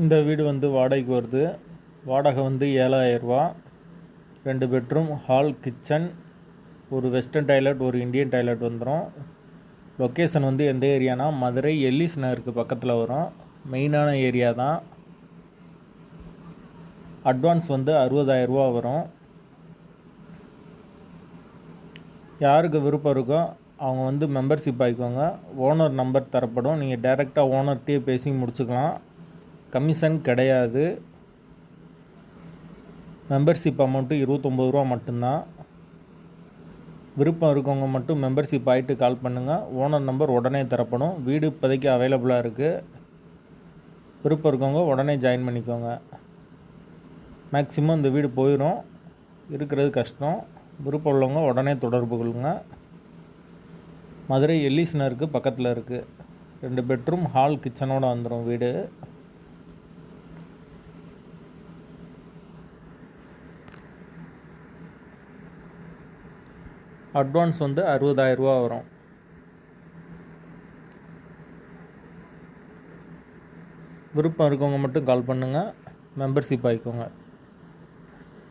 இந்த வீடு வந்து வாடகைக்கு வருது. வாடகை வந்து ஏழாயிரரூபா ரெண்டு பெட்ரூம் ஹால் கிச்சன் ஒரு வெஸ்டர்ன் டாய்லெட் ஒரு இந்தியன் டாய்லெட் வந்துடும் லொக்கேஷன் வந்து எந்த ஏரியானா மதுரை எல்லிஸ் நகருக்கு பக்கத்தில் வரும். மெயினான ஏரியா தான். அட்வான்ஸ் வந்து அறுபதாயிரரூபா வரும். யாருக்கு விருப்பம் இருக்கோ அவங்க வந்து மெம்பர்ஷிப் ஆகிக்கோங்க ஓனர் நம்பர் தரப்படும். நீங்கள் டைரெக்டாக ஓனர்கிட்டயே பேசி முடிச்சுக்கலாம். கமிஷன் கிடையாது. மெம்பர்ஷிப் அமௌண்ட்டு இருபத்தொம்பது ரூபா மட்டும்தான். விருப்பம் இருக்கவங்க மட்டும் மெம்பர்ஷிப் ஆகிட்டு கால் பண்ணுங்கள் ஓனர் நம்பர் உடனே தரப்படும். வீடு இப்போதைக்கு அவைலபிளாக இருக்குது விருப்பம் இருக்கவங்க உடனே ஜாயின் பண்ணிக்கோங்க. மேக்ஸிமம் இந்த வீடு போயிடும் இருக்கிறது கஷ்டம். விருப்பம் உள்ளவங்க உடனே தொடர்பு கொள்ளுங்க. மதுரை எல்லிஸ்னருக்கு பக்கத்தில் இருக்குது ரெண்டு பெட்ரூம் ஹால் கிச்சனோடு வந்துடும் வீடு. அட்வான்ஸ் வந்து அறுபதாயிரரூபா வரும். விருப்பம் இருக்கவங்க மட்டும் கால் பண்ணுங்கள் மெம்பர்ஷிப் ஆகிக்கோங்க